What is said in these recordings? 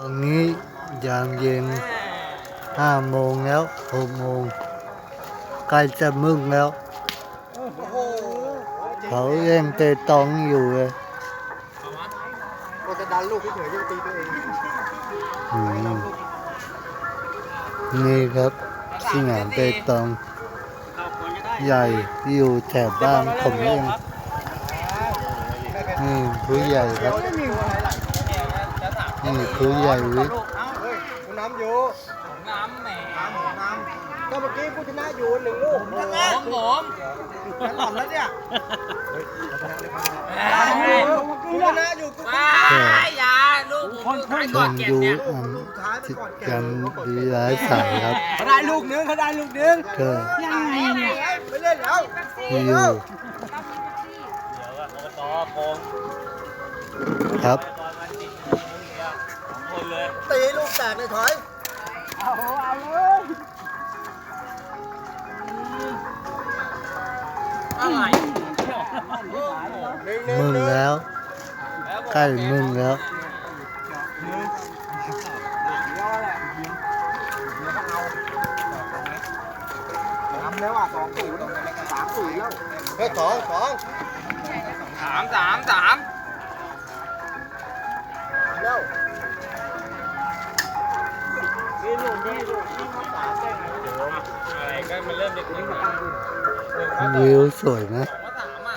ตอนนี้ยามเย็นห้าโมงแล้วหกโมงใกล้จะมึงแล้ว เขาเล่นเตะตองอยู่เลยก็จะดันลูกเฉยๆจะตีตัวเองอืมนี่ครับสนามเตะตอง ใหญ่อยู่แถบบ้านผมเองนี่ผู้ใหญ่ครับ ไม่มีอะไรหรอกนี่ผู้ใหญ่วิทย์เฮ้ยกูน้ำอยู่น้ำแหมน้ำน้ำก็เมื่อกี้กูชนะอยู่หนึ่งลูกผมผมฉันหล่อนแล้วเนี่ยเฮ้ยกูชนะอยู่กูว้ายอยาลูกผมใครก่อนเก็บเนี่ยจิตกันดีร้ายสายครับเขาได้ลูกนึงเขาได้ลูกนึงก็ยังไงเนี่ยไปเล่นแล้วอยู่ต่อโกงครับีลูกแตกเลยถอย เอาเอาเลยอะไรหมึงแล้วใกล้มึงแล้วทำแล้วอะสองศูนย์สามศูนย์แล้วเฮ้ยสองสองสามสามสาม ววิวสวยนะผมว่าสามอะ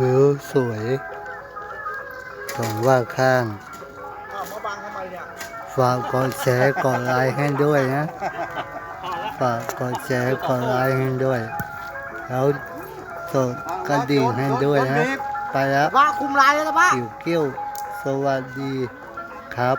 วิวสวยสองว่าข้างอ้าวมาบังทำไมเนี่ยฝากกดแชร์กดไลค์ให้ด้วยนะ ฝากกดแชร์กดไลค์ให้ด้วย แล้วกดกระดิ่งให้ด้วยนะ ไปแล้วว่าคุมลายแล้วนะป้ากิ้วกิ้วสวัสดีครับ